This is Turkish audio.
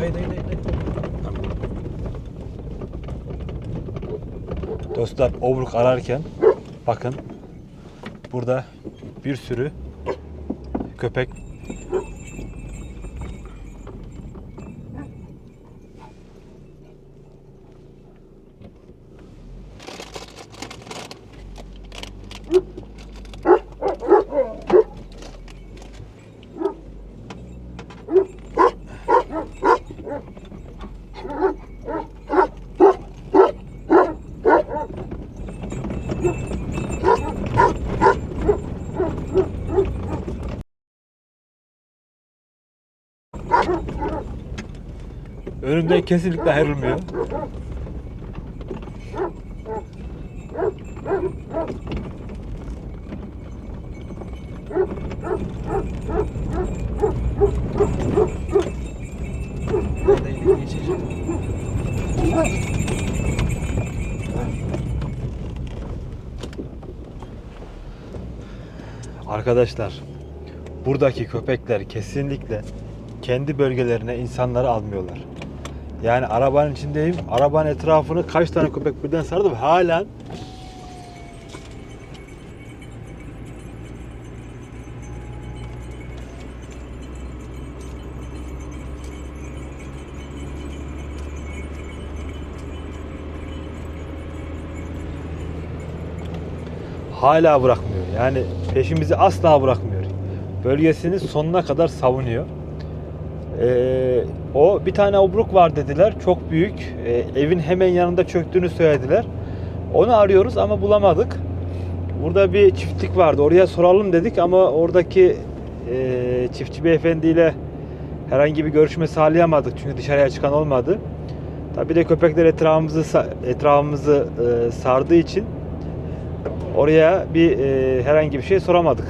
Dayı dayı dayı. Dostlar obruk ararken bakın burada bir sürü köpek önümden kesinlikle ayrılmıyor. Geçeceğim. Arkadaşlar buradaki köpekler kesinlikle kendi bölgelerine insanları almıyorlar. Yani arabanın içindeyim. Arabanın etrafını kaç tane köpek birden sardı ve halen hala bırakmıyor. Yani peşimizi asla bırakmıyor. Bölgesini sonuna kadar savunuyor. Ee, o bir tane obruk var dediler. Çok büyük. Ee, evin hemen yanında çöktüğünü söylediler. Onu arıyoruz ama bulamadık. Burada bir çiftlik vardı. Oraya soralım dedik ama oradaki e, çiftçi beyefendiyle herhangi bir görüşme sağlayamadık. Çünkü dışarıya çıkan olmadı. Tabii de köpekler etrafımızı etrafımızı e, sardığı için oraya bir e, herhangi bir şey soramadık.